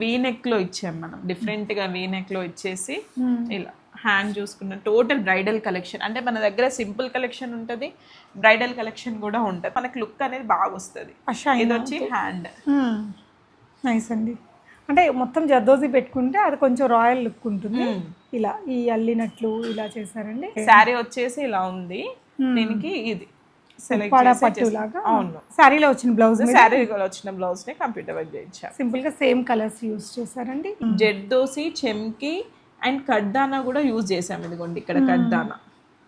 We నెక్లో ఇచ్చాం మనం. డిఫరెంట్గా వీ నెక్లో ఇచ్చేసి ఇలా హ్యాండ్ చూసుకున్న టోటల్ బ్రైడల్ కలెక్షన్ అంటే మన దగ్గర సింపుల్ కలెక్షన్ ఉంటది బ్రైడల్ కలెక్షన్ కూడా ఉంటది. మనకి లుక్ అనేది బాగా వస్తుంది. ఇది వచ్చి హ్యాండ్ నైస్ అండి. అంటే మొత్తం జర్దోజీ పెట్టుకుంటే అది కొంచెం రాయల్ లుక్ ఉంటుంది. ఇలా ఈ అల్లినట్లు ఇలా చేశారండి. శారీ వచ్చేసి ఇలా ఉంది. దీనికి ఇది. సెలెక్ట్ అవును. శారీలో వచ్చిన బ్లౌజ్ శారీ వచ్చిన బ్లౌజ్ని కంప్యూటర్ వర్క్ చేయించాం. సింపుల్గా సేమ్ కలర్స్ యూస్ చేశారండి? జెడ్దోసి చెమ్కి అండ్ కడ్దానా కూడా యూజ్ చేసాం ఇదిగోండి ఇక్కడ కడ్దానా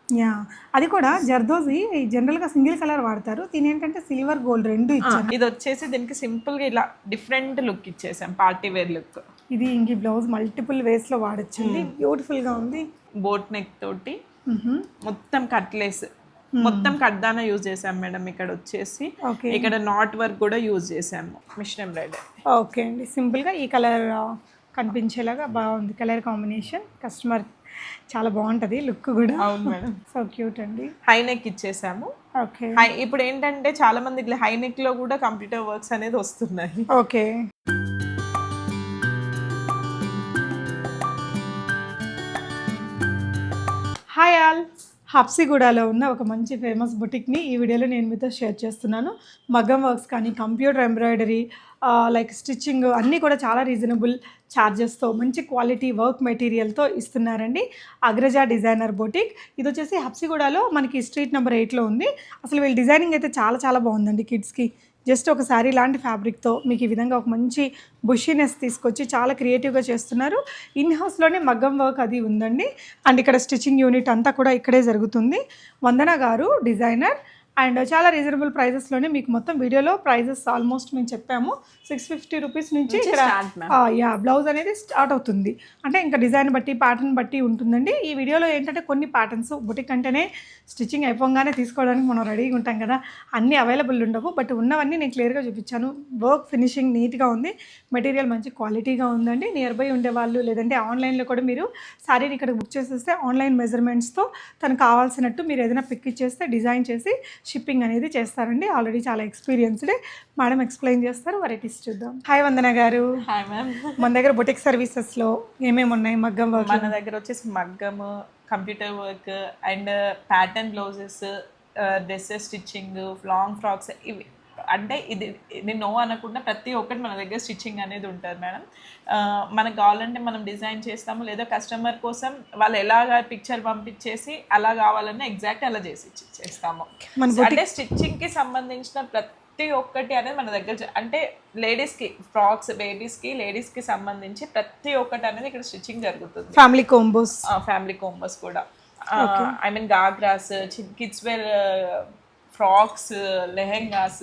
యా అది కూడా జర్దోజీ జనరల్గా సింగిల్ కలర్ వాడతారు. దీని ఏంటంటే సిల్వర్ గోల్డ్ రెండు ఇచ్చారు. ఇది వచ్చేసి దీనికి సింపుల్గా ఇలా డిఫరెంట్ లుక్ ఇచ్చేసాం పార్టీ వేర్ లుక్ ఇది ఇంక బ్లౌజ్ మల్టిపుల్ వేస్లో వాడచ్చండి. బ్యూటిఫుల్గా ఉంది. బోట్ నెక్ తోటి మ్హూ. మొత్తం కట్లేస్ మొత్తం కడ్దానా యూజ్ చేసాం మేడం ఇక్కడ వచ్చేసి. ఇక్కడ నాట్ వర్క్ కూడా యూజ్ చేసాము మిషన్ ఎంబ్రాయిడరీ. ఓకే అండి. సింపుల్గా ఈ కలర్ కనిపించేలాగా బాగుంది. కలర్ కాంబినేషన్ కస్టమర్ చాలా బాగుంటుంది లుక్ కూడా. అవును మేడం. సో క్యూట్ అండి. హై నెక్ ఇచ్చేసాము. ఓకే హై ఇప్పుడు ఏంటంటే చాలా మంది ఇట్లా హై నెక్లో కూడా కంప్యూటర్ వర్క్స్ అనేది వస్తున్నాయి. ఓకే హాయ్ ఆల్ హబ్సిగూడలో ఉన్న ఒక మంచి ఫేమస్ బుటిక్ని ఈ వీడియోలో నేను మీతో షేర్ చేస్తున్నాను. మగ్గం వర్క్స్ కానీ కంప్యూటర్ ఎంబ్రాయిడరీ లైక్ స్టిచ్చింగ్ అన్నీ కూడా చాలా రీజనబుల్ ఛార్జెస్తో మంచి క్వాలిటీ వర్క్ మెటీరియల్తో ఇస్తున్నారండి అగ్రజా డిజైనర్ బొటిక్. ఇది వచ్చేసి హబ్సిగూడలో మనకి స్ట్రీట్ నెంబర్ ఎయిట్లో ఉంది. అసలు వీళ్ళ డిజైనింగ్ అయితే చాలా చాలా బాగుందండి కిడ్స్కి. జస్ట్ ఒక శారీ లాంటి ఫ్యాబ్రిక్తో మీకు ఈ విధంగా ఒక మంచి బుషీనెస్ తీసుకొచ్చి చాలా క్రియేటివ్గా చేస్తున్నారు. ఇన్ హౌస్లోనే మగ్గం వర్క్ అది ఉందండి. అండ్ ఇక్కడ స్టిచ్చింగ్ యూనిట్ అంతా కూడా ఇక్కడే జరుగుతుంది. వందన గారు డిజైనర్ అండ్ చాలా రీజనబుల్ ప్రైజెస్లోనే మీకు మొత్తం వీడియోలో ప్రైజెస్ ఆల్మోస్ట్ మేము చెప్పాము. సిక్స్ ఫిఫ్టీ రూపీస్ నుంచి ఇక్కడ. యా బ్లౌజ్ అనేది స్టార్ట్ అవుతుంది. అంటే ఇంకా డిజైన్ బట్టి ప్యాటర్న్ బట్టి ఉంటుందండి. ఈ వీడియోలో ఏంటంటే కొన్ని ప్యాటర్న్స్ బుటిక్ అంటేనే స్టిచ్చింగ్ అయిపోగానే తీసుకోవడానికి మనం రెడీగా ఉంటాం కదా. అన్నీ అవైలబుల్ ఉండవు. బట్ ఉన్నవన్నీ నేను క్లియర్గా చూపించాను. వర్క్ ఫినిషింగ్ నీట్గా ఉంది. మెటీరియల్ మంచి క్వాలిటీగా ఉందండి. నియర్ బై ఉండేవాళ్ళు లేదంటే ఆన్లైన్లో కూడా మీరు శారీని ఇక్కడ బుక్ చేసేస్తే ఆన్లైన్ మెజర్మెంట్స్తో తనకు కావాల్సినట్టు మీరు ఏదైనా పిక్ ఇచ్చేస్తే డిజైన్ చేసి షిప్పింగ్ అనేది చేస్తారండి. ఆల్రెడీ చాలా ఎక్స్పీరియన్స్డ్. మేడం ఎక్స్ప్లెయిన్ చేస్తారు. వెరైటీస్ చూద్దాం. హాయ్ వందన గారు. Hi ma'am. మన దగ్గర బొటిక్ సర్వీసెస్లో ఏమేమి ఉన్నాయి? మగ్గం వర్క్? మన దగ్గర వచ్చేసి మగ్గం computer work and pattern blouses dresses stitching long frocks ఇవి అంటే ఇది ఇది నో అనకుండా ప్రతి ఒక్కటి మన దగ్గర స్టిచ్చింగ్ అనేది ఉంటుంది మేడం. మనకు కావాలంటే మనం డిజైన్ చేస్తాము లేదా కస్టమర్ కోసం వాళ్ళు ఎలాగా పిక్చర్ పంపించేసి అలా కావాలన్నా ఎగ్జాక్ట్ అలా చేసి చేస్తాము. అంటే స్టిచ్చింగ్కి సంబంధించిన ప్రతి ఒక్కటి అనేది మన దగ్గర అంటే లేడీస్కి ఫ్రాక్స్ బేబీస్కి లేడీస్కి సంబంధించి ప్రతి ఒక్కటి అనేది ఇక్కడ స్టిచ్చింగ్ జరుగుతుంది. ఫ్యామిలీ కోంబోస్ ఫ్యామిలీ కోంబస్ కూడా. I mean ghagras kids wear frocks lehengas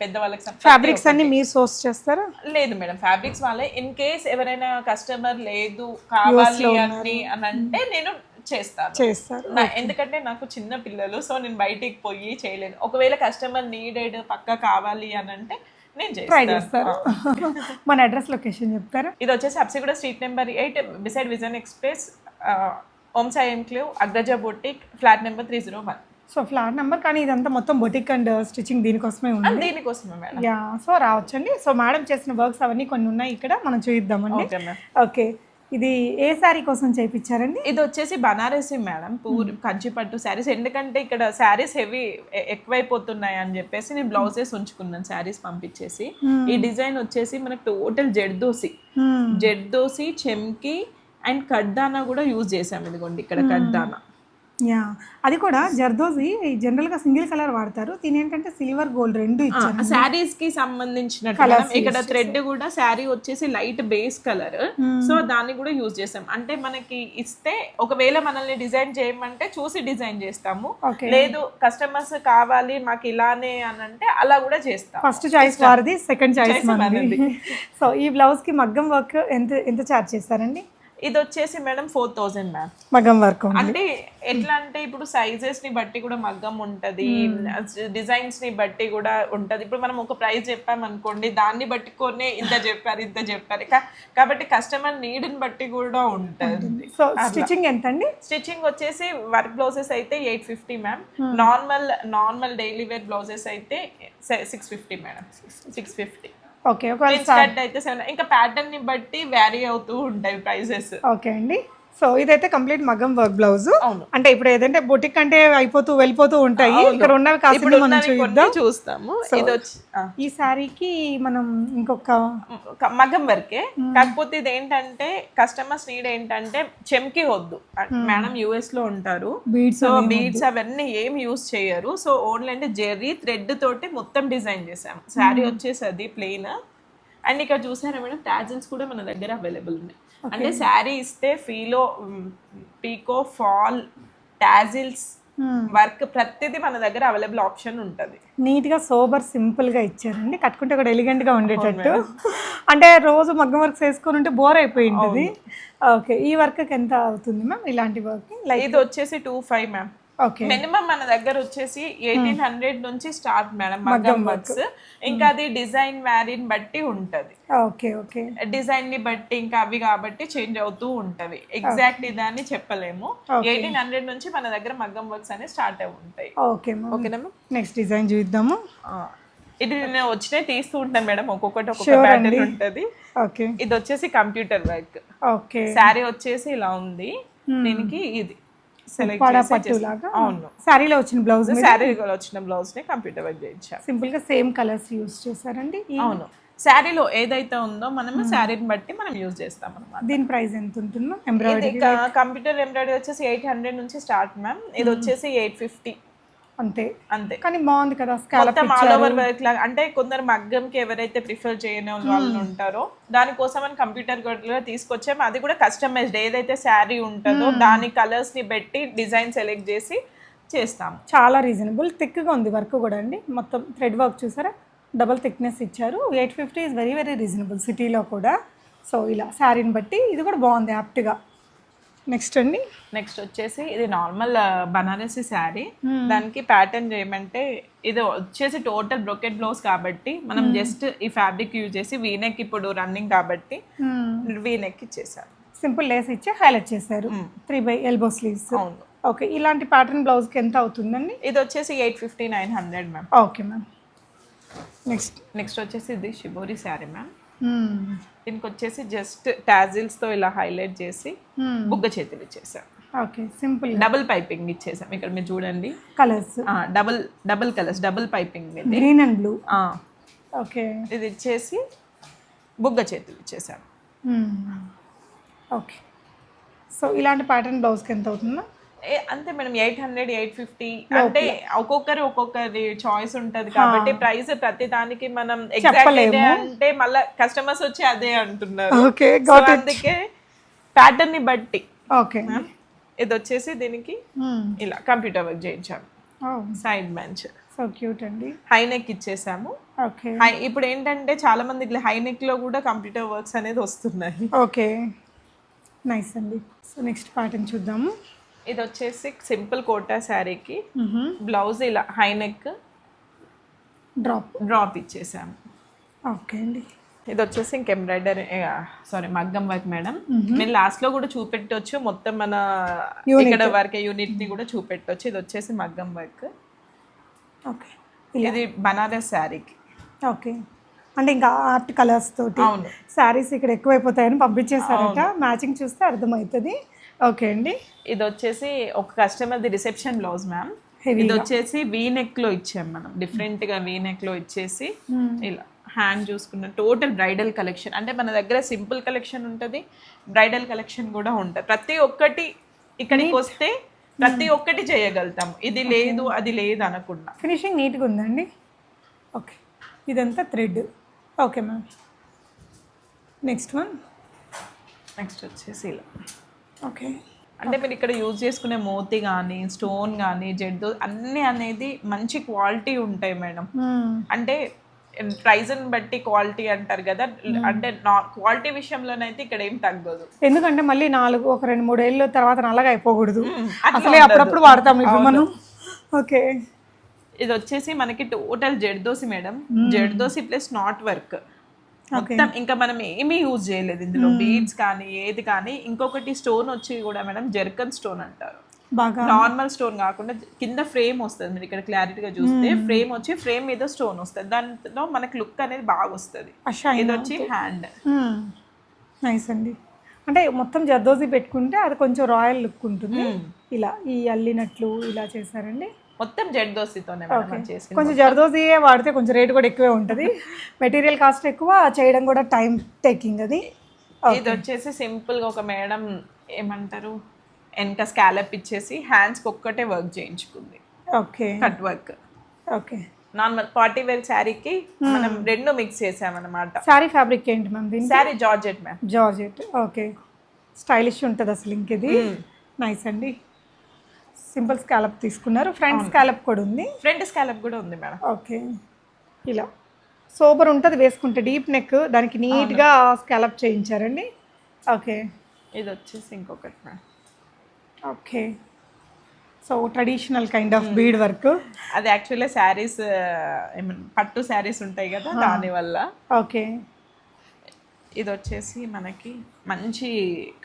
పెద్దవాళ్ళకి ఫ్యాబ్రిక్స్ అన్ని మీరు సోర్స్ చేస్తారా? లేదు మేడం ఫ్యాబ్రిక్స్ వాళ్ళే. ఇన్ కేస్ ఎవరైనా కస్టమర్ లేదు కావాలి అని అని అంటే నేను చేస్తాను. చేస్తారు. నా- ఎందుకంటే నాకు చిన్న పిల్లలు సో నేను బయటికి పోయి చేయలేను. ఒకవేళ కస్టమర్ నీడెడ్ పక్క కావాలి అని అంటే నేను ట్రై చేస్తాను. మన అడ్రస్ లొకేషన్ చెప్తారా? ఇది వచ్చేసి Habsiguda street number eight beside vision express Om Sai enclave Agraja boutique flat number three zero one so flat number కానీ ఇదంతా మొత్తం బొటిక్ అండ్ స్టిచ్చింగ్ దీనికోసమే ఉంది. దీనికోసమే మేడం. యా సో రావచ్చండి. సో మేడం చేసిన వర్క్స్ అవన్నీ కొన్ని ఉన్నాయి ఇక్కడ మనం చూద్దామండి ఓకే ఇది ఏ శారీ కోసం చేయించారండి ఇది వచ్చేసి బనారసి మేడం పూర్ కంచిపట్టు శారీస్. ఎందుకంటే ఇక్కడ శారీస్ హెవీ ఎక్కువైపోతున్నాయి అని చెప్పేసి నేను బ్లౌజెస్ ఉంచుకున్నాను శారీస్ పంపించేసి. ఈ డిజైన్ వచ్చేసి మనకు టోటల్ జెడ్దోసి జెడ్దోసి చెమ్కి అండ్ కడ్దానా కూడా యూజ్ చేసాం ఇదిగోండి ఇక్కడ కడ్దానా. యా. అది కూడా జర్దోజీ జనరల్గా సింగిల్ కలర్ వాడతారు. దీని ఏంటంటే సిల్వర్ గోల్డ్ రెండు ఇచ్చారు. శారీస్కి సంబంధించినట్టు మేడం ఇక్కడ థ్రెడ్ కూడా శారీ వచ్చేసి లైట్ బేస్ కలర్ సో దాన్ని కూడా యూజ్ చేస్తాం. అంటే మనకి ఇస్తే ఒకవేళ మనల్ని డిజైన్ చేయమంటే చూసి డిజైన్ చేస్తాము. లేదు కస్టమర్స్ కావాలి మాకు ఇలానే అని అంటే అలా కూడా చేస్తాం. ఫస్ట్ చాయిస్ వారిది సెకండ్ చాయిస్ మనది. సో ఈ బ్లౌజ్కి మగ్గం వర్క్ ఎంత ఎంత చార్జ్ చేస్తారండి? ఇది వచ్చేసి మేడం ఫోర్ థౌజండ్ మ్యామ్. మగ్గం వర్క్ అంటే ఎట్లా అంటే ఇప్పుడు సైజెస్ని బట్టి కూడా మగ్గం ఉంటది. డిజైన్స్ని బట్టి కూడా ఉంటది. ఇప్పుడు మనం ఒక ప్రైస్ చెప్పాం అనుకోండి దాన్ని బట్టి కొనే ఇంత చెప్పారు ఇంత చెప్పారు. కాబట్టి కస్టమర్ నీడ్ని బట్టి కూడా ఉంటది. సో స్టిచ్చింగ్ ఎంత అండి స్టిచ్చింగ్ వచ్చేసి వర్క్ బ్లౌజెస్ అయితే eight fifty ma'am normal normal daily wear blouses అయితే six fifty madam six fifty okay ఒకవేళ అయితే సెవెన్ ఇంకా ప్యాటర్న్ని బట్టి వ్యారీ అవుతూ ఉంటాయి ప్రైసెస్ ఓకే అండి. సో ఇదైతే కంప్లీట్ మగ్గం వర్క్ బ్లౌజ్. అంటే ఇప్పుడు ఏదంటే బొటిక్ అంటే అయిపోతూ వెళ్ళిపోతూ ఉంటాయి. ఇక్కడ ఉన్నవి కాస్త మనం చూద్దాం. చూస్తాము. ఈ శారీకి మనం ఇంకొక మగ్గం వరకే. కాకపోతే ఇది ఏంటంటే కస్టమర్స్ నీడ్ ఏంటంటే చెమ్కి వద్దు. మేడం యుఎస్లో ఉంటారు. బీడ్స్ సో బీడ్స్ అవన్నీ ఏం యూస్ చేయరు. సో ఓన్లీ అంటే జెర్రీ థ్రెడ్ తోటి మొత్తం డిజైన్ చేసాం శారీ వచ్చేసి అది ప్లెయిన్ అండ్ ఇక్కడ చూసారా మేడం టాజిల్స్ కూడా మన దగ్గర అవైలబుల్ ఉన్నాయి. అంటే శారీ ఇస్తే ఫీలో పీకో ఫాల్ టాజిల్స్ వర్క్ ప్రతిదీ మన దగ్గర అవైలబుల్ ఆప్షన్ ఉంటుంది. నీట్గా సోబర్ సింపుల్గా ఇచ్చారండి. కట్టుకుంటే కూడా ఎలిగెంట్గా ఉండేటట్టు. అంటే రోజు మగ్గం వర్క్ చేసుకొని ఉంటే బోర్ అయిపోయి ఉంటుంది. ఓకే ఈ వర్క్ ఎంత అవుతుంది మ్యామ్? ఇలాంటి వర్క్ ఇది వచ్చేసి టూ ఫైవ్ మ్యామ్. మినిమం మన దగ్గర వచ్చేసి ఎయిటీన్ హండ్రెడ్ నుంచి స్టార్ట్ మేడం మగ్గం వర్క్స్ ఇంకా అది డిజైన్ వ్యారీని బట్టి ఉంటది. ఓకే ఓకే డిజైన్ని బట్టి ఇంకా అవి కాబట్టి చేంజ్ అవుతూ ఉంటవి ఎగ్జాక్ట్ ఇదాన్ని చెప్పలేము. ఎయిటీన్ హండ్రెడ్ నుంచి మన దగ్గర మగ్గం వర్క్స్ అనేవి స్టార్ట్ అయి ఉంటాయి. ఓకే మ్యామ్ ఓకేనా నెక్స్ట్ డిజైన్ చూద్దాము. ఇది నేను వచ్చినాయి తీస్తూ ఉంటాను మేడం ఒక్కొక్కటి ఒక్కొక్క ప్యాటర్న్ ఉంటది. ఓకే ఇది వచ్చేసి కంప్యూటర్ వర్క్ ఓకే శారీ వచ్చేసి ఇలా ఉంది. దీనికి ఇది. అవును. శారీలో వచ్చిన బ్లౌజ్ శారీ వచ్చిన బ్లౌజ్ని కంప్యూటర్ వర్క్ చేయించాం. సింపుల్గా సేమ్ కలర్స్ యూస్ చేశారండి. అవును. శారీలో ఏదైతే ఉందో మనము శారీని బట్టి మనం యూజ్ చేస్తాం అనమాట దీని ప్రైస్ ఎంత ఉంటుందో? ఎంబ్రాయిడరీ కంప్యూటర్ ఎంబ్రాయిడరీ వచ్చేసి ఎయిట్ హండ్రెడ్ నుంచి స్టార్ట్ మ్యామ్ ఇది వచ్చేసి ఎయిట్ ఫిఫ్టీ అంతే. అంతే. కానీ బాగుంది కదా స్కాలప్ మొత్తం ఆల్ ఓవర్ వర్క్ లాగా అంటే కొందరు మగ్గంకి ఎవరైతే ప్రిఫర్ చేయని వాళ్ళు ఉంటారో దానికోసం అని కంప్యూటర్ కూడా తీసుకొచ్చాము అది కూడా కస్టమైజ్డ్ ఏదైతే శారీ ఉంటుందో దాని కలర్స్ని బట్టి డిజైన్ సెలెక్ట్ చేసి చేస్తాము. చాలా రీజనబుల్ థిక్గా ఉంది వర్క్ కూడా అండి. మొత్తం థ్రెడ్ వర్క్ చూసారా? డబల్ థిక్నెస్ ఇచ్చారు. Eight fifty is very very reasonable సిటీలో కూడా. సో ఇలా శారీని బట్టి ఇది కూడా బాగుంది యాప్ట్గా నెక్స్ట్ అండి? నెక్స్ట్ వచ్చేసి ఇది నార్మల్ బనారసి శారీ. దానికి ప్యాటర్న్ చేయమంటే ఇది వచ్చేసి టోటల్ బ్రొకెట్ బ్లౌజ్ కాబట్టి మనం జస్ట్ ఈ ఫ్యాబ్రిక్ యూజ్ చేసి వీనెక్ ఇప్పుడు రన్నింగ్ కాబట్టి వీనెక్ ఇచ్చేసాం. సింపుల్ లేస్ ఇచ్చి హైలైట్ చేశారు. త్రీ బై ఎల్బో స్లీవ్స్ అవును. ఓకే ఇలాంటి ప్యాటర్న్ బ్లౌజ్కి ఎంత అవుతుందండి? ఇది వచ్చేసి eight fifty nine hundred ma'am okay ma'am next next వచ్చేసి ఇది షిబోరి శారీ మ్యామ్ Hmm. దీనికి వచ్చేసి జస్ట్ టాజిల్స్తో ఇలా హైలైట్ చేసి బుగ్గ చేతులు ఇచ్చేసాం. ఓకే సింపుల్ డబుల్ పైపింగ్ ఇచ్చేసాం. ఇక్కడ మీరు చూడండి. Colours double double colours double piping green and blue okay ఇది ఇచ్చేసి బుగ్గ చేతులు ఇచ్చేసాం. ఓకే సో ఇలాంటి ప్యాటర్న్ బ్లౌజ్కి ఎంత అవుతుందో? అంతే madam eight hundred eight fifty అంటే ఒక్కొక్కరి ఒక్కొక్కరి చాయిస్ ఉంటది కాబట్టి ప్రైస్ ప్రతి దానికి మనం ఎగ్జాక్ట్ అంటే మళ్ళీ కస్టమర్స్ వచ్చి అదే అంటున్నారు. అందుకే ప్యాటర్న్ని బట్టి ఓకే. ఇది వచ్చేసి దీనికి ఇలా కంప్యూటర్ వర్క్ చేయించాము. సైడ్ బెంచ్ సో క్యూట్ అండి. హై నెక్ ఇచ్చేసాము. ఓకే. హై ఇప్పుడు ఏంటంటే చాలా మంది ఇట్లా హై నెక్లో కూడా కంప్యూటర్ వర్క్స్ అనేది వస్తున్నాయి. ఓకే. నైస్ అండి. సో నెక్స్ట్ ప్యాటర్న్ చూద్దాము. ఇది వచ్చేసి సింపుల్ కోటా శారీకి బ్లౌజ్ ఇలా హై నెక్ డ్రాప్ డ్రాప్ ఇచ్చేసాము. ఓకే అండి. ఇది వచ్చేసి ఇంక ఎంబ్రాయిడరీ సారీ మగ్గం వర్క్ మేడం. మీరు లాస్ట్లో కూడా చూపెట్టొచ్చు. మొత్తం మన ఇక్కడ వర్క్ యూనిట్ని కూడా చూపెట్టొచ్చు. ఇది వచ్చేసి మగ్గం వర్క్. ఓకే. ఇది బనారస్ శారీకి. ఓకే. అంటే ఇంకా ఆర్ట్ కలర్స్ తోటి. శారీస్ ఇక్కడ ఎక్కువైపోతాయని పంపించేశారట. మ్యాచింగ్ చూస్తే అర్థమవుతుంది. ఓకే అండి. ఇది వచ్చేసి ఒక కస్టమర్ ది రిసెప్షన్ బ్లౌజ్ మ్యామ్. ఇది వచ్చేసి వీ నెక్లో ఇచ్చాం మనం. డిఫరెంట్గా వీ నెక్లో ఇచ్చేసి ఇలా హ్యాండ్ చూసుకున్న టోటల్ బ్రైడల్ కలెక్షన్. అంటే మన దగ్గర సింపుల్ కలెక్షన్ ఉంటుంది బ్రైడల్ కలెక్షన్ కూడా ఉంటుంది. ప్రతి ఒక్కటి ఇక్కడికి వస్తే ప్రతి ఒక్కటి చేయగలుగుతాం. ఇది లేదు అది లేదు అనకుండా. ఫినిషింగ్ నీట్గా ఉందండి ఓకే. ఇదంతా thread. Okay ma'am. Next one. Next వచ్చేసి ఇలా. ఓకే. అంటే మీరు ఇక్కడ యూజ్ చేసుకునే మోతి కానీ స్టోన్ కానీ జెడ్ అన్నీ అనేది మంచి క్వాలిటీ ఉంటాయి మేడం. అంటే ప్రైజ్ని బట్టి క్వాలిటీ అంటారు కదా. అంటే నా క్వాలిటీ విషయంలోనైతే ఇక్కడ ఏం తగ్గదు. ఎందుకంటే మళ్ళీ నాలుగు ఒక రెండు మూడు ఏళ్ళ తర్వాత నల్లగా అయిపోకూడదు. అసలే అప్పుడప్పుడు వాడతాం ఇప్పుడు మనం. ఓకే. ఇది వచ్చేసి మనకి టోటల్ జెడ్దోసి మేడం. జెడ్దోసి ప్లస్ నాట్ వర్క్. మొత్తం ఇంకా మనం ఏమీ యూజ్ చేయలేదు ఇందులో. బీడ్స్ కానీ ఏది కానీ ఇంకొకటి స్టోన్ వచ్చి కూడా మేడం జెర్కన్ స్టోన్ అంటారు. బాగా. నార్మల్ స్టోన్ కాకుండా కింద ఫ్రేమ్ వస్తుంది మీరు ఇక్కడ క్లారిటీగా చూస్తే. ఫ్రేమ్ వచ్చి ఫ్రేమ్ మీద స్టోన్ వస్తుంది. దాంట్లో మనకి లుక్ అనేది బాగా వస్తుంది. ఇది వచ్చి హ్యాండ్. నైస్ అండి. అంటే మొత్తం జర్దోజీ పెట్టుకుంటే అది కొంచెం రాయల్ లుక్ ఉంటుంది. ఇలా ఈ అల్లినట్లు ఇలా చేశారండి. మొత్తం జెడ్ దోసితోనే చేసింది కొంచెం జర్దోజీయే వాడితే కొంచెం రేట్ కూడా ఎక్కువే ఉంటుంది. మెటీరియల్ కాస్ట్ ఎక్కువ చేయడం కూడా టైం టేకింగ్ అది. ఇది వచ్చేసి సింపుల్గా ఒక మేడం ఏమంటారు వెనక స్కాలప్ ఇచ్చేసి హ్యాండ్స్ ఒక్కటే work చేయించుకుంది. Okay cut work okay normal party wear శారీకి మనం రెండు మిక్స్ చేసామన్నమాట. శారీ ఫ్యాబ్రిక్ ఏంటి మ్యామ్ దీని sari georgette ma'am georgette okay stylish ఉంటుంది అసలు ఇంక ఇది. నైస్ అండి. సింపుల్ స్కాలప్ తీసుకున్నారు. ఫ్రంట్ స్కాలప్ కూడా ఉంది. ఫ్రంట్ స్కాలప్ కూడా ఉంది మేడం. ఓకే. ఇలా. సూపర్ ఉంటుంది వేసుకుంటే డీప్ నెక్ దానికి నీట్గా స్కాలప్ చేయించారండి. ఓకే. ఇది వచ్చేసి ఇంకొకటి madam. Okay. So traditional kind of bead work. అది యాక్చువల్లీ శారీస్ పట్టు శారీస్ ఉంటాయి కదా దానివల్ల. ఓకే. ఇది వచ్చేసి మనకి మంచి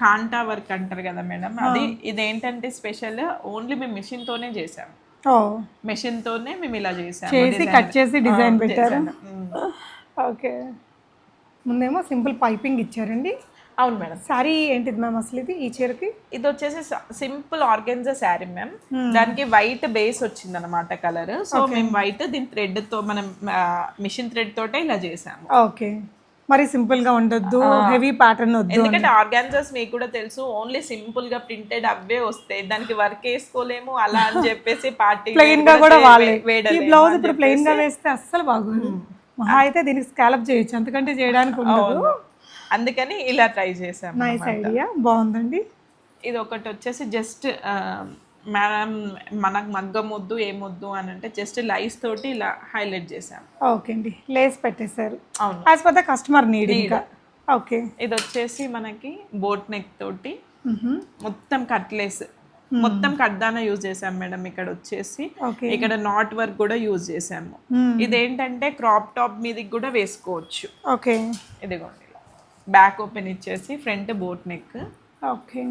కాంటా వర్క్ అంటారు కదా మేడం. అది ఇదేంటంటే స్పెషల్ ఓన్లీ మేము machine తోనే చేసాము ఓ. Machine తోనే మేము ఇలా చేసాము చేసి. కట్ చేసి డిజైన్ పెట్టారు. ఓకే. ముందేమో సింపుల్ పైపింగ్ ఇచ్చారండి. అవును మేడం. శారీ ఏంటిది మ్యామ్ అసలు ఇది ఈ చీరకి? ఇది వచ్చేసి సింపుల్ ఆర్గెన్జా శారీ మ్యామ్. దానికి వైట్ బేస్ వచ్చింది అనమాట కలర్. సో మేము వైట్ దీని థ్రెడ్తో మనం మిషన్ థ్రెడ్ తోటే ఇలా చేసాము ఓకే. మరి సింపుల్గా ఉండొద్దు హెవీ ప్యాటర్న్ వద్దు ఎందుకంటే ఆర్గాన్జాస్ మీకు కూడా తెలుసు ఓన్లీ సింపుల్గా ప్రింటెడ్ అవే వస్తాయి. దానికి వర్క్ వేసుకోలేము అలా అని చెప్పేసి పార్టీ ప్లెయిన్గా కూడా వాళ్ళే. ఈ బ్లౌజ్ ఇప్పుడు ప్లెయిన్గా వేస్తే అస్సలు బాగోదు. మహా అయితే దీనికి స్కాలప్ చేయొచ్చు. అంతకంటే చేయడానికి ఉండదు. అందుకని ఇలా ట్రై చేసాం నైస్ ఐడియా బాగుందండి. ఇది ఒకటి వచ్చేసి జస్ట్ మేడం మనకు మగ్గం వద్దు ఏమొద్దు అని అంటే జస్ట్ లైస్ తోటి ఇలా హైలైట్ చేసాం ఓకే అండి. లేస్ పెట్టేశారు. అవును. As per the customer need ఇంకా. ఓకే ఇది వచ్చేసి మనకి బోట్ నెక్ తోటి మొత్తం కట్లేస్ మొత్తం కడ్దాన యూజ్ చేసాం మేడం ఇక్కడ వచ్చేసి. ఇక్కడ నాట్ వర్క్ కూడా యూజ్ చేసాము ఇదేంటంటే క్రాప్ టాప్ మీదకి కూడా వేసుకోవచ్చు. ఓకే ఇదిగోండి బ్యాక్ ఓపెన్ ఇచ్చేసి ఫ్రంట్ బోట్ నెక్ ఓకే.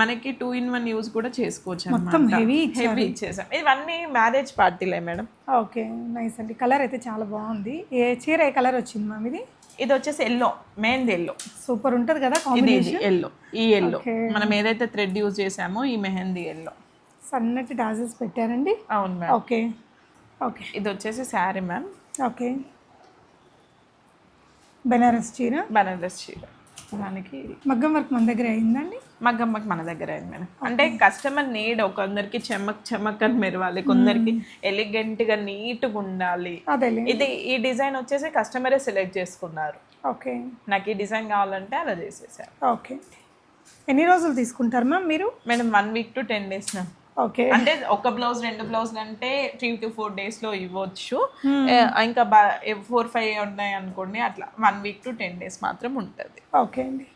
మనకి టూ ఇన్ వన్ యూజ్ కూడా చేసుకోవచ్చు మొత్తం heavy హెవీ ఇచ్చేసాం. ఇవన్నీ మ్యారేజ్ పార్టీలే మేడం. ఓకే నైస్ అండి. కలర్ అయితే చాలా బాగుంది. ఏ చీర ఏ కలర్ వచ్చింది మ్యామ్ ఇది? ఇది వచ్చేసి ఎల్లో మెయిన్ ఎల్లో సూపర్ ఉంటుంది కదా కాంబినేషన్ ఎల్లో ఈ ఎల్లో. మనం ఏదైతే థ్రెడ్ యూజ్ చేసామో ఈ మెహందీ ఎల్లో సన్నటి డాజెస్ పెట్టారండి? అవును మ్యామ్ ఓకే ఓకే. ఇది వచ్చేసి శారీ మ్యామ్ ఓకే. బెనారస్ చీర? బనారస్ చీర. దానికి మగ్గం వర్క్ మన దగ్గర అయిందండి? మగ్గమ్మకి మన దగ్గర అయింది మేడం. అంటే కస్టమర్ నీడ్ కొందరికి చెమక్ చెమక్ అని మెరవాలి కొందరికి ఎలిగెంట్గా నీట్గా ఉండాలి ఇది ఈ డిజైన్ వచ్చేసి కస్టమరే సెలెక్ట్ చేసుకున్నారు. ఓకే. నాకు ఈ డిజైన్ కావాలంటే అలా చేసేసారు. ఓకే. ఎన్ని రోజులు తీసుకుంటారు మ్యామ్ మీరు? Madam one week to ten days ma'am. Okay. అంటే ఒక బ్లౌజ్ రెండు బ్లౌజ్ అంటే త్రీ టు ఫోర్ డేస్లో ఇవ్వచ్చు. ఏ, ఇంకా ఫోర్ ఫైవ్ ఉన్నాయి అనుకోండి అట్లా one week to ten days మాత్రం ఉంటుంది. ఓకే అండి.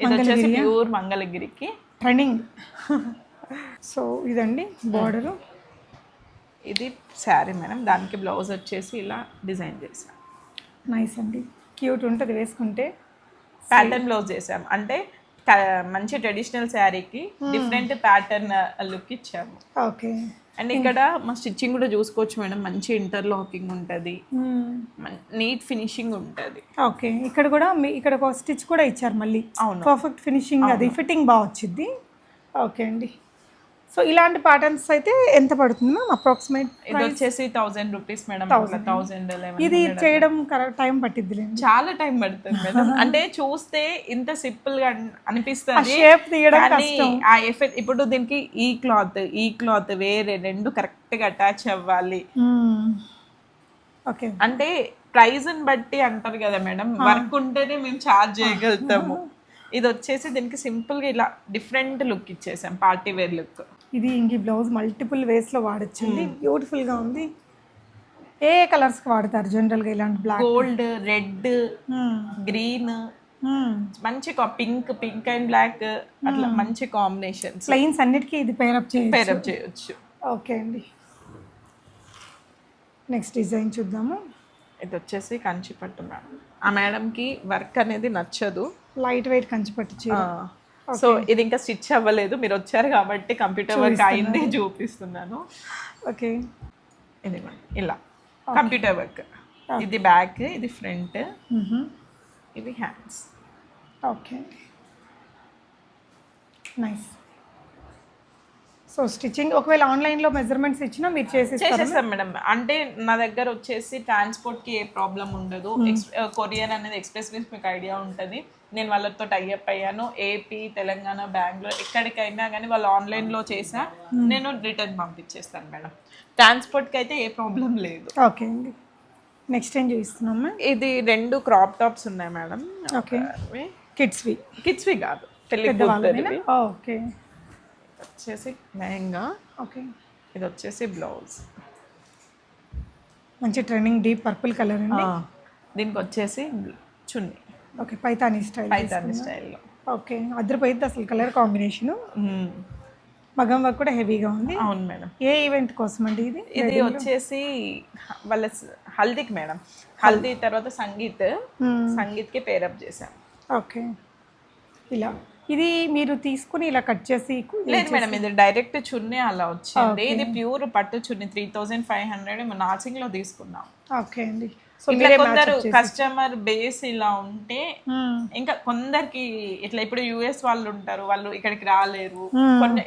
ఇది వచ్చేసి ప్యూర్ మంగళగిరికి. ట్రెండింగ్. సో ఇదండి బార్డరు ఇది శారీ మేడం. దానికి బ్లౌజ్ వచ్చేసి ఇలా డిజైన్ చేసాం నైస్ అండి. క్యూట్ ఉంటుంది వేసుకుంటే. ప్యాటర్న్ బ్లౌజ్ చేసాం అంటే మంచి ట్రెడిషనల్ శారీకి డిఫరెంట్ ప్యాటర్న్ లుక్ ఇచ్చాము. ఓకే. అండ్ ఇక్కడ మా స్టిచ్చింగ్ కూడా చూసుకోవచ్చు మేడం. మంచి ఇంటర్లాకింగ్ ఉంటుంది. నీట్ ఫినిషింగ్ ఉంటుంది. ఓకే. ఇక్కడ కూడా మీ ఇక్కడ ఒక స్టిచ్ కూడా ఇచ్చారు మళ్ళీ. అవును. పర్ఫెక్ట్ ఫినిషింగ్ అది. ఫిట్టింగ్ బాగా వచ్చింది ఓకే అండి. సో ఇలాంటి ప్యాటర్న్స్ అయితే ఎంత పడుతుంది మ్యామ్ అప్రాక్సిమేట్ ఇది వచ్చేసి థౌసండ్ రూపీస్ మేడం థౌసండ్ ఇది చేయడం కరెక్ట్ టైం పట్టిద్దిలేండి. చాలా టైం పడుతుంది మేడం అంటే చూస్తే ఇంత సింపుల్గా అన్- అనిపిస్తుంది. షేప్ తీయడం ఆ ఎఫెక్ట్ ఇప్పుడు దీనికి ఈ క్లాత్ ఈ క్లాత్ వేరే రెండు కరెక్ట్గా అటాచ్ అవ్వాలి. ఓకే అంటే ప్రైజ్ బట్టి అంటారు కదా మేడం వర్క్ ఉంటేనే మేము చార్జ్ చేయగలుగుతాము. ఇది వచ్చేసి దీనికి సింపుల్గా ఇలా డిఫరెంట్ లుక్ ఇచ్చేసాం పార్టీ వేర్ లుక్ ఇది ఇంక బ్లౌజ్ మల్టిపుల్ వేస్లో వాడచ్చండి బ్యూటిఫుల్గా ఉంది. ఏ కలర్స్కి వాడతారు జనరల్గా ఇలాంటి బ్లాక్ గోల్డ్ రెడ్ గ్రీన్ మంచి పింక్ పింక్ అండ్ బ్లాక్ అట్లా మంచి కాంబినేషన్స్ ప్లెయిన్స్ అన్నిటికీ ఇది పేరప్ చేయొచ్చు. పేరప్ చేయొచ్చు. ఓకే అండి. నెక్స్ట్ డిజైన్ చూద్దాము. ఇది వచ్చేసి కంచి పట్టు మేడం ఆ మేడంకి వర్క్ అనేది నచ్చదు. లైట్ వెయిట్ కంచిపట్టు చీర. సో ఇది ఇంకా స్టిచ్ అవ్వలేదు. మీరు వచ్చారు కాబట్టి కంప్యూటర్ వర్క్ అయిందే చూపిస్తున్నాను. ఓకే. ఇది ఇలా. Computer work. ఇది బ్యాక్ ఇది ఫ్రంట్ ఇది hands. Okay. Nice. So stitching ఒకవేళ ఆన్లైన్లో మెజర్మెంట్స్ ఇచ్చినా మీరు చేసి చేసేస్తాం మేడం. అంటే నా దగ్గర వచ్చేసి ట్రాన్స్పోర్ట్కి ఏ ప్రాబ్లం ఉండదు. కొరియర్ అనేది ఎక్స్ప్రెస్ మీన్స్ మీకు ఐడియా ఉంటుంది. నేను వాళ్ళతో టైఅప్ అయ్యాను. ఏపీ తెలంగాణ బెంగళూరు ఎక్కడికైనా కానీ వాళ్ళు ఆన్లైన్లో చేసా నేను రిటర్న్ పంపించేస్తాను మేడం. ట్రాన్స్పోర్ట్కి అయితే ఏ ప్రాబ్లం లేదు. ఓకే అండి. నెక్స్ట్ ఏం చూపిస్తున్నాం మ్యామ్? ఇది రెండు క్రాప్ టాప్స్ ఉన్నాయి మేడం. ఓకే. కిడ్స్వి. కిడ్స్వి కాదు. ఓకే. వచ్చేసి లెహంగా. ఓకే. ఇది వచ్చేసి బ్లౌజ్. మంచి ట్రెండింగ్ డీప్ పర్పుల్ కలర్ అండి. దీనికి వచ్చేసి చున్నీ. ఓకే పైతానీ స్టైల్ పైతాని స్టైల్లో. ఓకే అద్దరిపోయింది అసలు కలర్ కాంబినేషన్. మగం వర్క్ కూడా హెవీగా ఉంది. అవును మేడం. ఏ ఈవెంట్ కోసం అండి ఇది ఇది వచ్చేసి వాళ్ళ హల్దీకి మేడం. హల్దీ తర్వాత సంగీత్. సంగీత్కి పేరప్ చేశాం. ఓకే. ఇలా. ఇది మీరు తీసుకుని ఇలా కట్ చేసి లేదు మేడం ఇది డైరెక్ట్ చున్నీ అలా వచ్చింది. ఇది ప్యూర్ పట్టు చున్నీ త్రీ థౌజండ్ ఫైవ్ హండ్రెడ్ నాసింగ్లో తీసుకున్నాం. ఓకే అండి. సో కొందరు కస్టమర్ బేస్ ఇలా ఉంటే. ఇంకా కొందరికి ఇట్లా ఇప్పుడు యుఎస్ వాళ్ళు ఉంటారు వాళ్ళు ఇక్కడికి రాలేరు.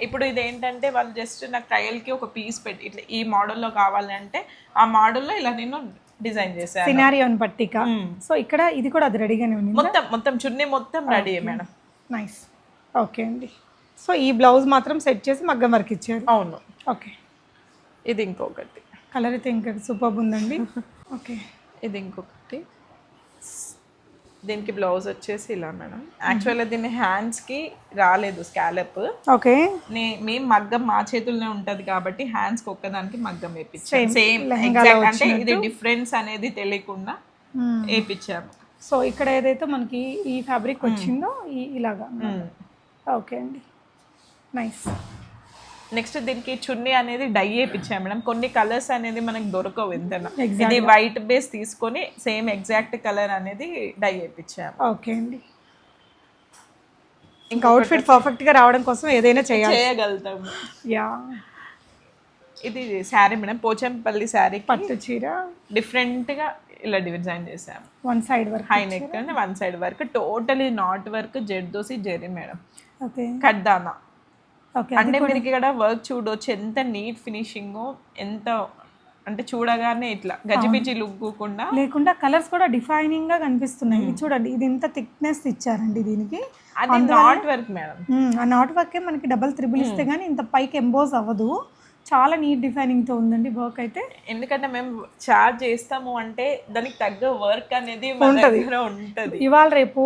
ఇప్పుడు ఇది ఏంటంటే వాళ్ళు జస్ట్ నాకు ట్రయల్కి ఒక పీస్ పెట్టి ఇట్లా ఈ మోడల్లో కావాలి అంటే ఆ మోడల్లో ఇలా నేను డిజైన్ చేశాను. సినారియోని పట్టిక సో ఇక్కడ ఇది కూడా అది రెడీగానే ఉంది మొత్తం మొత్తం చున్నీ మొత్తం రెడీ మేడం. నైస్ ఓకే అండి. సో ఈ బ్లౌజ్ మాత్రం సెట్ చేసి మగ్గం వర్క్ ఇచ్చారు. అవును. ఓకే. ఇది ఇంకొకటి. కలర్ అయితే ఇంకా సూపర్ ఉందండి. ఓకే. ఇది ఇంకొకటి. దీనికి బ్లౌజ్ వచ్చేసి ఇలా మేడం. యాక్చువల్గా దీని హ్యాండ్స్కి రాలేదు స్కాలప్ ఓకే. నే మేము మగ్గం మా చేతుల్లోనే ఉంటది కాబట్టి హ్యాండ్స్కి ఒక్కదానికి మగ్గం వేపించాం. Same, సేమ్ అంటే ఇది డిఫరెన్స్ అనేది తెలియకుండా వేపించాము. సో ఇక్కడ ఏదైతే మనకి ఈ ఫ్యాబ్రిక్ వచ్చిందో ఈ ఇలాగా ఓకే అండి. నైస్. నెక్స్ట్ దీనికి చున్నీ అనేది డై వేయించాం మేడం. కొన్ని కలర్స్ అనేది మనకి దొరకవు ఎంతైనా ఇది వైట్ బేస్ తీసుకొని సేమ్ ఎగ్జాక్ట్ కలర్ అనేది డై వేయించాము ఓకే అండి. ఇంకా అవుట్ఫిట్ పర్ఫెక్ట్గా రావడం కోసం ఏదైనా చేయాలి. చేయగలుగుతాము యా ఇది శారీ మేడం. పోచంపల్లి శారీ పట్టు చీర. డిఫరెంట్గా ఇలా డిజైన్ చేసాము one side work high neck and one side work totally knot work Z దోసి జెరీ మేడం ఓకే కడ్దానా ఓకే అంటే మీరు ఇక్కడ వర్క్ చూడొచ్చు. ఎంత నీట్ ఫినిషింగ్ ఎంత అంటే చూడగానే ఇట్లా గజిబిజి లుక్కుకుండా. లేకుండా కలర్స్ కూడా డిఫైనింగ్గా కనిపిస్తున్నాయి. ఇది చూడండి ఇది ఇంత థిక్నెస్ ఇచ్చారండి దీనికి. అది నాట్ వర్క్ మేడం. ఆ నాట్ వర్కే మనకి డబల్ త్రిబుల్ ఇస్తే గానీ ఇంత పైకి ఎంబోజ్ అవ్వదు. చాలా నీట్ డిఫైనింగ్తో ఉందండి వర్క్ అయితే. ఎందుకంటే మేము చార్జ్ చేస్తాము అంటే దానికి తగ్గ వర్క్ అనేది ఉంటది. ఇవాళ రేపు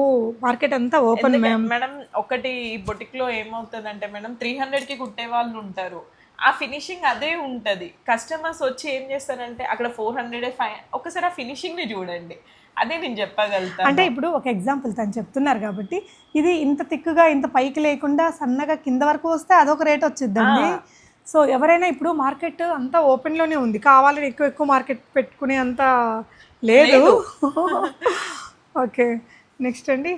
మార్కెట్ అంతా ఓపెన్ మేడం ఒకటి బొటిక్లో ఏమవుతుంది అంటే మేడం త్రీ హండ్రెడ్కి కుట్టే వాళ్ళు ఉంటారు. ఆ ఫినిషింగ్ అదే ఉంటది. కస్టమర్స్ వచ్చి ఏం చేస్తారంటే అక్కడ ఫోర్ హండ్రెడ్ ఫైవ్ ఒకసారి ఆ ఫినిషింగ్ని చూడండి. అదే నేను చెప్పగలుగుతాను. అంటే ఇప్పుడు ఒక ఎగ్జాంపుల్ తను చెప్తున్నారు కాబట్టి ఇది ఇంత తిక్కుగా ఇంత పైకి లేకుండా సన్నగా కింద వరకు వస్తే అదొక రేట్ వచ్చిద్దండి. సో ఎవరైనా ఇప్పుడు మార్కెట్ అంతా ఓపెన్లోనే ఉంది. కావాలని ఎక్కువ ఎక్కువ మార్కెట్ పెట్టుకునే అంత లేదు. ఓకే. నెక్స్ట్ అండి.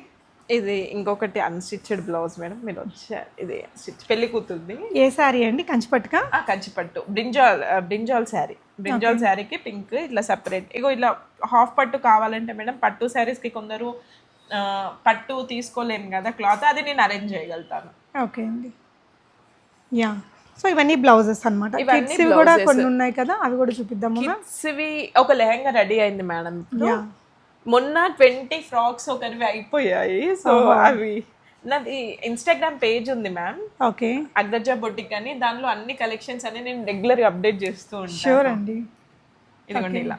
ఇది ఇంకొకటి అన్స్టిచ్డ్ బ్లౌజ్ మేడం. మీరు వచ్చారు ఇది స్టిచ్ పెళ్ళి కూతుంది ఏ శారీ అండి? కంచిపట్టుక? కంచిపట్టు. Brinjal brinjal sari. బ్రింజాల్ శారీకి పింక్ ఇట్లా సపరేట్ ఇగో ఇలా హాఫ్ పట్టు కావాలంటే మేడం పట్టు శారీస్కి కొందరు పట్టు తీసుకోలేము కదా క్లాత్ అది నేను అరేంజ్ చేయగలుగుతాను. ఓకే అండి. యా. సో ఇవన్నీ బ్లౌజెస్ అనమాట కిడ్స్ కూడా కొన్ని ఉన్నాయి కదా అవి కూడా చూపిద్దాము? కిడ్స్వి ఒక లెహంగా రెడీ అయింది మేడం మొన్న ట్వంటీ ఫ్రాక్స్ ఒకరివి అయిపోయాయి. సో అవి నాది ఇన్స్టాగ్రామ్ పేజ్ ఉంది మ్యామ్. ఓకే. అగ్రజ బొటిక్ అని. దానిలో అన్ని కలెక్షన్స్ అని నేను రెగ్యులర్గా అప్డేట్ చేస్తూ ఉంటాను. షూర్ అండి. ఇదిగోండి ఇలా.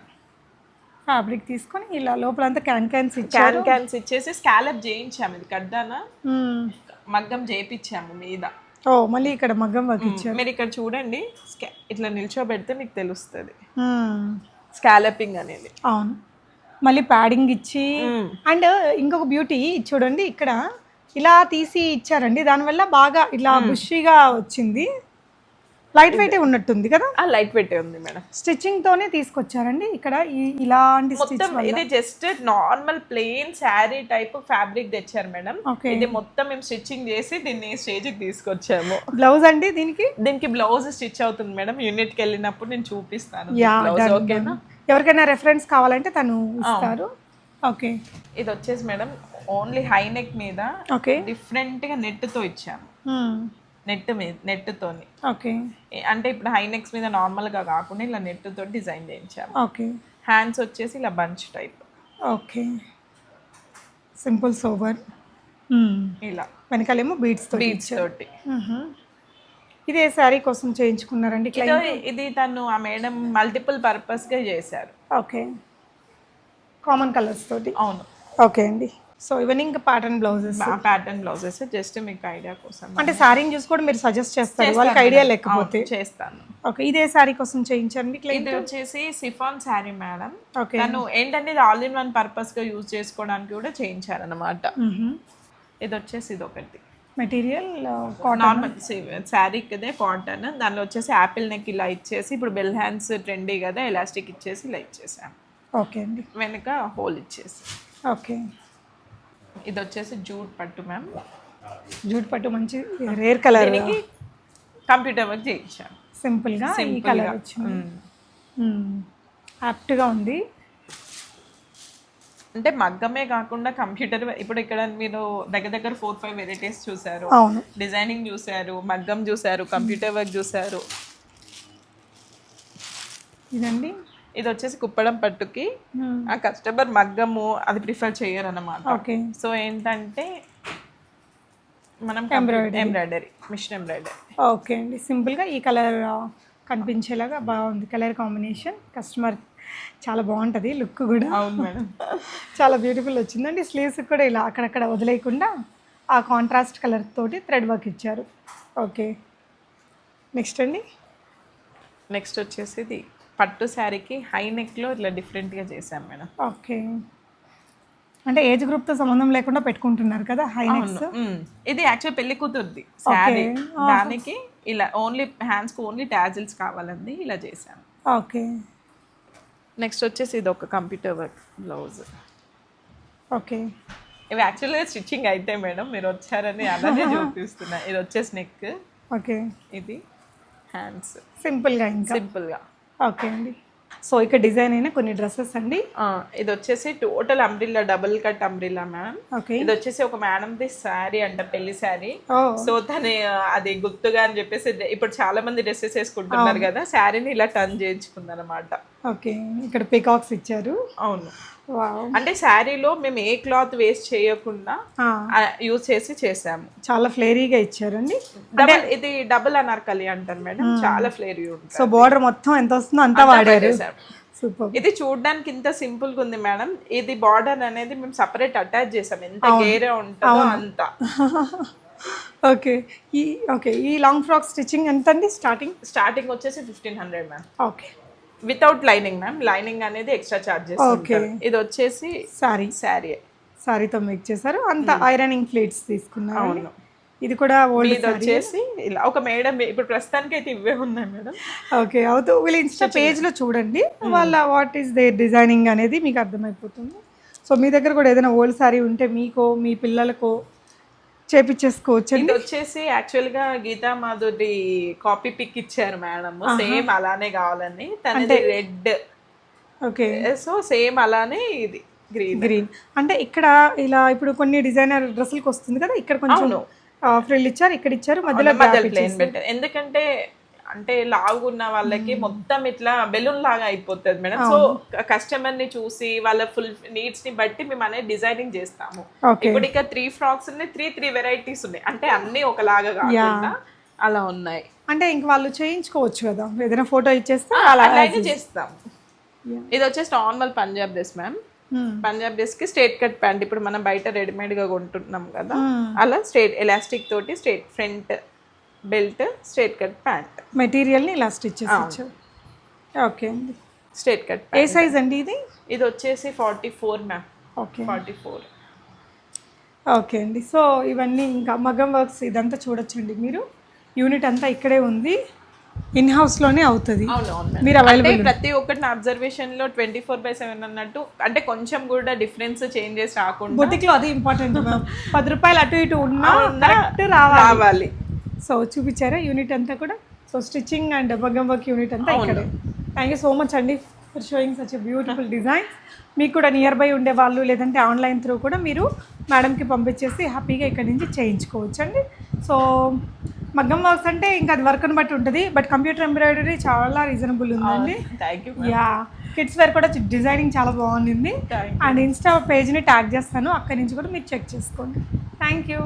ఫ్యాబ్రిక్ తీసుకొని ఇలా లోపలంతా క్యాన్ క్యాన్స్ ఇచ్చి క్యాన్ క్యాన్స్ ఇచ్చేసి స్కాలప్ చేయించాము. ఇది కడ్డానా? మ్మ్. మగ్గం చేయించాము మీద. ఓ మళ్ళీ ఇక్కడ మగ్గం వర్క్ ఇచ్చారు మీరు ఇక్కడ చూడండి. ఇట్లా నిల్చోబెడితే మీకు తెలుస్తుంది. స్కాలపింగ్ అనేది. అవును. మళ్ళీ ప్యాడింగ్ ఇచ్చి అండ్ ఇంకొక బ్యూటీ చూడండి ఇక్కడ ఇలా తీసి ఇచ్చారండి. దానివల్ల బాగా ఇలా బుషీగా వచ్చింది. లైట్ వెయిట్ ఉన్నట్టుంది కదా? ఆ లైట్ వెయిట్ ఉంది మేడం. స్టిచ్చింగ్ తోనే తీసుకొచ్చారండి? ఇక్కడ ఇలాంటి మొత్తం ఇది just normal plain sari type fabric తెచ్చారు మేడం. ఇది మొత్తం మేము స్టిచ్చింగ్ చేసి దీన్ని స్టేజ్కి తీసుకొచ్చాము. బ్లౌజ్ అండి దీనికి? దీనికి బ్లౌజ్ స్టిచ్ అవుతుంది మేడం. యూనిట్కి వెళ్ళినప్పుడు నేను చూపిస్తాను. ఓకేనా. ఎవరికైనా రెఫరెన్స్ కావాలంటే తను ఇస్తారు. ఓకే ఇది వచ్చేసి మేడం ఓన్లీ హై నెక్ మీద డిఫరెంట్గా నెట్తో ఇచ్చాము నెట్ మీద నెట్ తోని ఓకే అంటే ఇప్పుడు హై నెక్స్ మీద నార్మల్గా కాకుండా ఇలా నెట్ తోటి డిజైన్ చేయించాము. ఓకే. హ్యాండ్స్ వచ్చేసి ఇలా bunch type. Okay. Simple sober ఇలా. వెనకాలేమో బీడ్స్తో బీడ్స్ తోటి. ఇది ఏ శారీ కోసం చేయించుకున్నారండి ఇదో ఇది తను ఆ మేడం మల్టిపుల్ పర్పస్గా చేశారు. ఓకే. కామన్ కలర్స్ తోటి. అవును. ఓకే అండి. సో ఇవన్నీ ఇంకా pattern blouses pattern blouses just మీకు ఐడియా కోసం. అంటే శారీని చూసి కూడా మీరు సజెస్ట్ చేస్తారు. వాళ్ళకి ఐడియా లేకపోతే. చేస్తాను. ఓకే ఇదే శారీ కోసం చేయించండి. ఇది వచ్చేసి సిఫాన్ శారీ మేడం ఓకే తను ఏంటంటే ఇది ఆల్ ఇన్ వన్ పర్పస్గా యూజ్ చేసుకోవడానికి కూడా చేయించారనమాట ఇది వచ్చేసి ఇది ఒకటి. మెటీరియల్ నార్మల్ శారీ కదే కాటన్ దానిలో వచ్చేసి యాపిల్ నెక్ ఇలా ఇచ్చేసి ఇప్పుడు బెల్ హ్యాండ్స్ ట్రెండీ కదా ఎలాస్టిక్ ఇచ్చేసి ఇలా ఇచ్చేసాం. ఓకే అండి. వెనుక హోల్ ఇచ్చేసి. ఓకే ఇది వచ్చేసి జూట్ పట్టు మ్యామ్. జూట్ పట్టు మంచి రేర్ కలర్. కంప్యూటర్ వర్క్ చేయించాం సింపుల్గా ఈ కలర్. వచ్చింది. యాప్ట్గా ఉంది. అంటే మగ్గమే కాకుండా కంప్యూటర్ ఇప్పుడు ఇక్కడ మీరు దగ్గర దగ్గర ఫోర్ ఫైవ్ వెరైటీస్ చూసారు. డిజైనింగ్ చూసారు మగ్గం చూసారు కంప్యూటర్ వర్క్ చూసారు. ఇదండి. ఇది వచ్చేసి కుప్పడం పట్టుకి. ఆ కస్టమర్ మగ్గము అది ప్రిఫర్ చేయరు అన్నమాట ఓకే. సో ఏంటంటే మనం Embroidery. Embroidery machine embroidery. Okay అండి. సింపుల్గా ఈ కలర్ కనిపించేలాగా బాగుంది. కలర్ కాంబినేషన్ కస్టమర్ చాలా బాగుంటుంది లుక్ కూడా. అవును మేడం. చాలా బ్యూటిఫుల్ వచ్చిందండి. స్లీవ్స్ కూడా ఇలా అక్కడక్కడ వదిలేయకుండా ఆ కాంట్రాస్ట్ కలర్ తోటి థ్రెడ్ వర్క్ ఇచ్చారు. ఓకే. నెక్స్ట్ అండి. నెక్స్ట్ వచ్చేసి ఇది పట్టు శారీకి హై నెక్లో ఇట్లా డిఫరెంట్గా చేసాం మేడం. ఓకే. అంటే ఏజ్ గ్రూప్తో సంబంధం లేకుండా పెట్టుకుంటున్నారు కదా హై నెక్స్. ఇది యాక్చువల్ పెళ్ళి కూతురుది శారీ. దానికి ఇలా ఓన్లీ హ్యాండ్స్కి ఓన్లీ టాజిల్స్ కావాలండి ఇలా చేసాం ఓకే. నెక్స్ట్ వచ్చేసి ఇది ఒక కంప్యూటర్ వర్క్ బ్లౌజ్. ఓకే. ఇవి యాక్చువల్గా స్టిచ్చింగ్ అయితే మేడం మీరు వచ్చారని అలానే చూపిస్తున్నా. ఇది వచ్చేసి నెక్. ఓకే. ఇది హ్యాండ్స్. సింపుల్గా ఇంకా. సింపుల్గా. ఓకే అండి. సో ఇక్కడ డిజైన్ అయిన కొన్ని డ్రెస్సెస్ అండి. ఇది వచ్చేసి total umbrella double cut umbrella ma'am. Okay. ఇది వచ్చేసి ఒక మేడంది శారీ అంట పెళ్ళి శారీ. సో తను అది గుర్తుగా అని చెప్పేసి ఇప్పుడు చాలా మంది డ్రెస్సెస్ వేసుకుంటున్నారు కదా శారీని ఇలా టర్న్ చేయించుకుంది అనమాట ఓకే. ఇక్కడ పికాక్స్ ఇచ్చారు. అవును. అంటే శారీలో మేము ఏ క్లాత్ వేస్ట్ చేయకుండా యూజ్ చేసి చేసాము. చాలా ఫ్లేరీగా ఇచ్చారండి. డబల్ ఇది డబుల్ అనార్కలి అంటారు మేడం. చాలా ఫ్లేర్ ఉంటుంది. సో బార్డర్ మొత్తం ఎంత వస్తుందో అంతా వాడారు. ఇది చూడడానికి ఇంత సింపుల్గా ఉంది మేడం. ఇది బార్డర్ అనేది మేము సపరేట్ అటాచ్ చేసాం ఎంత గేరే ఉంటుందో అంత. ఓకే. ఈ ఓకే. ఈ లాంగ్ ఫ్రాక్ స్టిచ్చింగ్ ఎంత అండి స్టార్టింగ్? స్టార్టింగ్ వచ్చేసి fifteen hundred ma'am okay. Without lining ma'am lining అనేది ఎక్స్ట్రా చార్జెస్ Okay. ఇది వచ్చేసి సారీ శారీ సారీతో మేక్ చేశారు. అంత ఐరనింగ్ ప్లేట్స్ తీసుకున్నారు. అవును. ఇది కూడా ఓల్డ్ ఇది వచ్చేసి ఇలా ఒక మేడం ఇప్పుడు ప్రస్తుతానికి అయితే ఇవే ఉన్నాయి మేడం. ఓకే అవుతూ వీళ్ళ ఇన్స్టా పేజ్లో చూడండి. వాళ్ళ వాట్ ఈస్ దేర్ డిజైనింగ్ అనేది మీకు అర్థమైపోతుంది. సో మీ దగ్గర కూడా ఏదైనా ఓల్డ్ సారీ ఉంటే మీకో మీ పిల్లలకో చేపించేసుకోవచ్చు ఇది వచ్చేసి యాక్చువల్గా గీతా మాధురి కాపీ పిక్ ఇచ్చారు మేడం. సేమ్ అలానే కావాలని తనది రెడ్. ఓకే. సో సేమ్ అలానే ఇది గ్రీన్. గ్రీన్. అంటే ఇక్కడ ఇలా ఇప్పుడు కొన్ని డిజైనర్ డ్రెస్సులకి వస్తుంది కదా ఇక్కడ కొంచెం. ఫ్రిల్ ఇచ్చారు ఇక్కడ ఇచ్చారు మధ్యలో ఎందుకంటే అంటే లావుగున్న వాళ్ళకి మొత్తం ఇట్లా బెలూన్ లాగా అయిపోతుంది మేడం. సో కస్టమర్ని చూసి వాళ్ళ ఫుల్ నీడ్స్ని బట్టి మేము అనేది డిజైనింగ్ చేస్తాము. ఇప్పుడు ఇక త్రీ ఫ్రాక్స్ ఉన్నాయి త్రీ త్రీ వెరైటీస్ ఉన్నాయి. అంటే అన్ని ఒకలాగా కాకుండా అలా ఉన్నాయి. అంటే ఇంక వాళ్ళు చేయించుకోవచ్చు కదా? ఏదైనా ఫోటో ఇచ్చేస్తే అలా అలాగే చేస్తాం. ఇది వచ్చేసి normal Punjab dress ma'am. Punjab డ్రెస్కి స్ట్రేట్ కట్ ప్యాంట్. ఇప్పుడు మనం బయట రెడీమేడ్గా కొంటున్నాం కదా అలా స్ట్రేట్ ఎలాస్టిక్ తోటి straight front belt straight cut pant. మెటీరియల్ని ఇలా స్టిచ్ చేసి ఓకే అండి. స్ట్రేట్ కట్ ఏ సైజ్ అండి ఇది? ఇది వచ్చేసి forty four ma'am okay. Forty four. Okay అండి. సో ఇవన్నీ ఇంకా మగం వర్క్స్ ఇదంతా చూడొచ్చండి మీరు. యూనిట్ అంతా ఇక్కడే ఉంది. ఇన్ హౌస్లోనే అవుతుంది. అవును అవును మీరు అవైలబుల్ ప్రతి ఒక్కటి నా అబ్జర్వేషన్లో ట్వంటీ ఫోర్ బై సెవెన్ అన్నట్టు అంటే కొంచెం కూడా డిఫరెన్స్ చేంజెస్ రాకుండా బొటిక్లో అది ఇంపార్టెంట్ పది రూపాయలు అటు ఇటు ఉన్నా రావాలి. సో చూపించారా యూనిట్ అంతా కూడా? సో స్టిచ్చింగ్ అండ్ మగ్గం వర్క్ యూనిట్ అంతా ఇక్కడే. థ్యాంక్ యూ సో మచ్ అండి for showing such beautiful designs మీకు కూడా నియర్ బై ఉండే వాళ్ళు లేదంటే ఆన్లైన్ త్రూ కూడా మీరు మేడంకి పంపించేసి హ్యాపీగా ఇక్కడ నుంచి చేయించుకోవచ్చు అండి. సో మగ్గం వర్క్స్ అంటే ఇంకా అది వర్క్ని బట్టి ఉంటుంది బట్ కంప్యూటర్ ఎంబ్రాయిడరీ చాలా రీజనబుల్ ఉందండి. Thank you yeah kids wear కూడా డిజైనింగ్ చాలా బాగుంది. అండ్ ఇన్స్టా పేజ్ని ట్యాగ్ చేస్తాను అక్కడి నుంచి కూడా మీరు చెక్ చేసుకోండి. Thank you